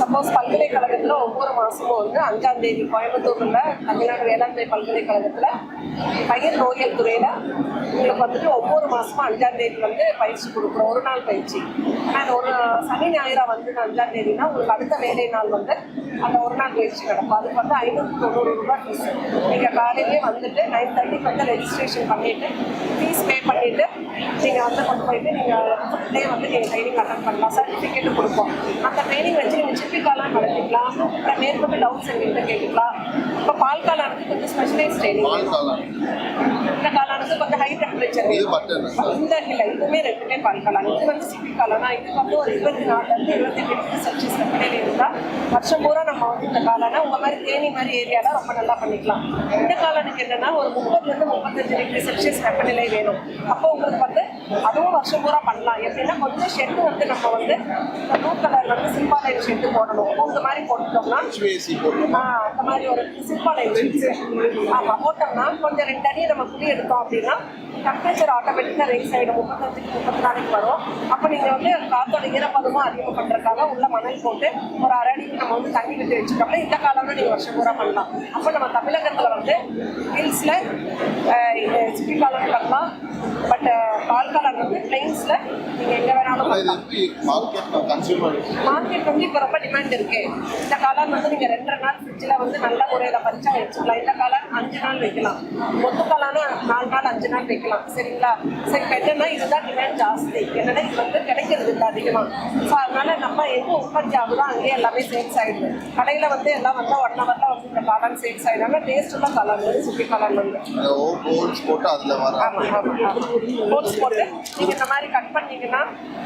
Suppose பல்கலைக்கழகத்தில் ஒவ்வொரு மாதமும் வந்து அஞ்சாம் தேதி கோயம்புத்தூரில் தமிழ்நாடு வேளாண்மை பல்கலைக்கழகத்தில் பயிர் நோயல் துறையில் உங்களுக்கு வந்துட்டு ஒவ்வொரு மாதமும் அஞ்சாம் தேதி வந்து பயிற்சி கொடுக்குறோம் ஒரு நாள் பயிற்சி. ஆனால் ஒரு சனி ஞாயிறா வந்து அஞ்சாம் தேதினா உங்களுக்கு அடுத்த வேலை நாள் வந்து அந்த ஒரு நாள் பயிற்சி கிடக்கும் அதுக்கு வந்து ஐநூற்றி தொண்ணூறு ரூபாய் ஃபீஸ் நீங்கள் காலையிலே வந்துட்டு நைன் தேர்ட்டிக்கு வந்து ரெஜிஸ்ட்ரேஷன் பண்ணிவிட்டு ஃபீஸ் பே பண்ணிவிட்டு நீங்கள் வந்து கொண்டு போயிட்டு நீங்கள் ஃபுல் டே வந்து நீங்கள் ட்ரைனிங் அட்டன் பண்ணலாம். சர்டிஃபிகேட் கொடுப்போம். அந்த ட்ரைனிங் வச்சு நீங்கள் சிப்பிக்காலாம் நடத்திக்கலாம் இல்லை மேற்கொண்டு டவுட்ஸ் எங்கள்கிட்ட கேட்டுக்கலாம். இப்போ பால் காலானுக்கு கொஞ்சம் ஸ்பெஷலைஸ் ட்ரைனிங் பால் காளான் இந்த காலானுக்கு கொஞ்சம் ஹை டெம்பரேச்சர் இது பட்டன் இந்த இல்லை இதுவுமே ரெண்டுமே பால் காளான் இது வந்து சிப்பி காளானா இது வந்து ஒரு இருபத்தி நாலுலேருந்து இருபத்தெட்டு டிகிரி செல்சியஸ் வெப்பநிலை இருந்தால் வருஷம் பூரா நம்ம வந்து இந்த காளானை உங்கள் மாதிரி தேனி மாதிரி ஏரியாவில் ரொம்ப நல்லா பண்ணிக்கலாம். இந்த என்னன்னா ஒரு முப்பதுலேருந்து முப்பத்தஞ்சு டிகிரி செல்சியஸ் வெப்பநிலை வேணும். அப்போ உங்களுக்கு வந்து அதுவும் வருஷம் பூரா பண்ணலாம். எப்படின்னா கொஞ்சம் ஷெட்டு வந்து நம்ம வந்து இந்த ப்ளூ கலர் வந்து சிம்பாலைன் ஷெட்டு போடணும். இந்த மாதிரி போட்டுட்டோம்னா அந்த மாதிரி ஒரு சிம்பிள் ஆமா போட்டோம்னா கொஞ்சம் ரெண்டு அடி நம்ம குழி எடுத்தோம் அப்படின்னா டெம்பரேச்சர் ஆட்டோமேட்டிக்காக ரைஸ் ஆகிடும் முப்பத்தஞ்சுக்கு முப்பத்தி நாளைக்கு வரும். அப்போ நீங்கள் வந்து காத்தோட ஈரப்பதமும் அதிகம் பண்ணுறதுக்காக உள்ள மணல் போட்டு ஒரு அரை அடிக்கு நம்ம வந்து தண்ணி விட்டு வச்சுட்டோம்னா இந்த காலம்னா நீங்கள் வருஷம் பூரா பண்ணலாம். அப்போ நம்ம தமிழகத்தில் வந்து ஹில்ஸில் சிப்பி காலம் பண்ணலாம் பட் பால் காலம் வந்து பிளெயின்ஸில் நீங்கள் எங்கே வேணாலும் மார்க்கெட் வந்து இப்போ ரொம்ப டிமாண்ட் இருக்கு. இந்த காளான் வந்து நீங்க ரெண்டரை நாள் ஃப்ரிட்ஜில் வந்து நல்ல முறையில் பறிச்சா வச்சுக்கலாம் இந்த காளான் அஞ்சு நாள் வைக்கலாம். மொத்த காளானா நாலு நாள் அஞ்சு நாள் வைக்கலாம். சரிங்களா? சரி இப்போ என்னன்னா இதுதான் டிமாண்ட் ஜாஸ்தி. என்னன்னா இது வந்து கிடைக்கிறது இல்லை அதிகமாக ஸோ அதனால நம்ம எங்கே உற்பத்தி ஆகுதோ அங்கேயே எல்லாமே சேல்ஸ் ஆயிடுது. கடையில் வந்து எல்லாம் வந்து ஒன் ஹவரில் வந்து காளான் சேல்ஸ் ஆயிடுறாங்க டேஸ்ட் காளான் வந்து சுற்றி காளான் வந்து. ஹோல்ஸ் போட்டு அதில் வர ஹோல்ஸ் போட்டு நீங்கள் இந்த மாதிரி கட் பண்ணீங்கன்னா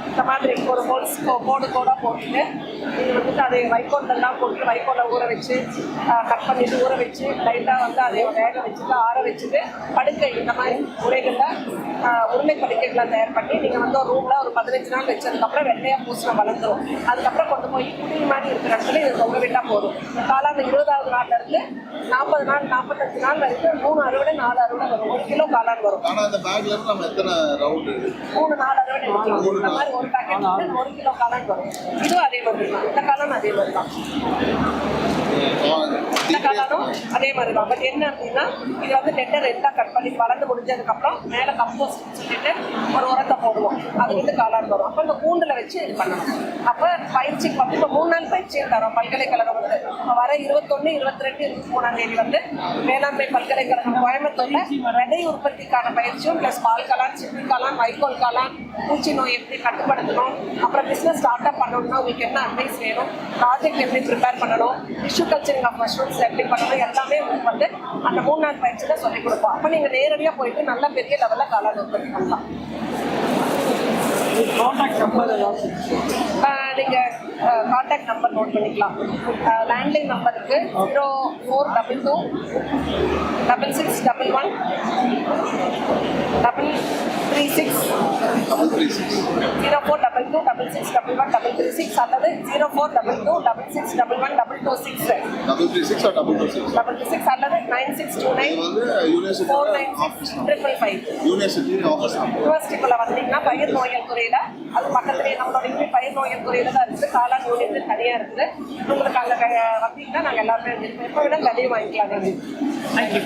இந்த மாதிரி ஒரு ஹோல்ஸ் கோடு கோடாக போட்டுட்டு நீங்கள் வந்துட்டு அதை வைக்கோல்லாம் போட்டு வைக்கோலை ஊற வச்சு கட் பண்ணிட்டு ஊற வச்சு லைட்டாக வந்து அதை வேக வச்சுட்டு ஆற வச்சுட்டு படுக்கை இந்த மாதிரி உரைகளில் உருளை படுக்கைகளை தயார் பண்ணி நீங்கள் வந்து ஒரு ரூமில் ஒரு பதினஞ்சு நாள் வச்சதுக்கப்புறம் வெள்ளையாக பூசணம் வளர்ந்துரும் அதுக்கப்புறம் கொண்டு போய் குடி மாதிரி இருக்கிற இடத்துல இது தொங்க விட்டால் போதும். காலாண்டு இருபதாவது நாள்ல இருந்து நாற்பது நாள் நாற்பத்தஞ்சு நாள் வரைக்கும் மூணு அறுவடை நாலு அறுவடை வரும். ஒரு கிலோ காளான் வரும். ஆனால் அந்த பேக்ல இருந்து நம்ம எத்தனை ரவுண்டு மூணு நாலு அறுவடை எடுக்கலாம். இந்த மாதிரி ஒரு பேக்கெட் ஒரு கிலோ காளான் வரும். இதுவும் அதே மாதிரி தான். இந்த காளான் அதே மாதிரி தான். அதே மாதிரி தான். பட் என்ன அப்படின்னா இது வந்து நெட்டை ரெண்டாக கட் பண்ணி வளர்ந்து முடிஞ்சதுக்கப்புறம் மேலே கம்போஸ்ட் சொல்லிட்டு ஒரு உரத்தை போடுவோம். அது வந்து காளான் வரும். அப்போ இந்த கூண்டில் வச்சு இது பண்ணணும். அப்போ பயிற்சி வந்து இப்போ மூணு நாள் பயிற்சி தரோம் பல்கலைக்கழகம் வந்து. வர இருபத்தொன்று இருபத்தி ரெண்டு இருபத்தி மூணாம் தேதி வந்து வேளாண்மை பல்கலைக்கழகம் கோயம்புத்தூர்ல விதை உற்பத்திக்கான பயிற்சியும் ப்ளஸ் பால் காளான் சிப்பி காளான் வைக்கோல் காளான் பூச்சி நோய் எப்படி கட்டுப்படுத்தணும்? அப்புறம் பிஸ்னஸ் ஸ்டார்ட் அப் பண்ணணும்னா உங்களுக்கு என்ன அட்வைஸ் வேணும்? ப்ராஜெக்ட் எப்படி ப்ரிப்பேர் பண்ணணும்? டிஷ்யூ கல்ச்சரிங் ஆஃப் மஷ்ரூம்ஸ் எப்படி பண்ணணும்? எல்லாமே உங்களுக்கு வந்து அந்த மூணு நாள் பயிற்சியில் சொல்லிக் கொடுப்போம். அப்போ நீங்கள் நேரடியாக போயிட்டு நல்ல பெரிய லெவலில் காளான் உற்பத்தி பண்ணலாம். நீங்கள் காண்டாக்ட் நம்பர் நோட் பண்ணிக்கலாம். லேண்ட்லைன் நம்பருக்கு zero four double two double six double one double three six double three six zero four double two double six double one double three six அல்லது zero four double two double six double one double two six double three six double two six double two six அல்லது nine six two nine four nine six triple five university office யூனிவர்சிட்டிக்குள்ள வந்தீங்கன்னா பயிர் Noel துறையில அது பக்கத்துலேயே நம்மளோட இங்கே பயிர் Noel துறையில தான் இருக்குது காலான் யூனிட் தனியாக இருக்குது உங்களுக்கு அங்கே வந்தீங்கன்னா நாங்கள் எல்லாருமே இப்போ விட விலையும் வாங்கிக்கலாம் தேங்க்யூ தேங்க்யூ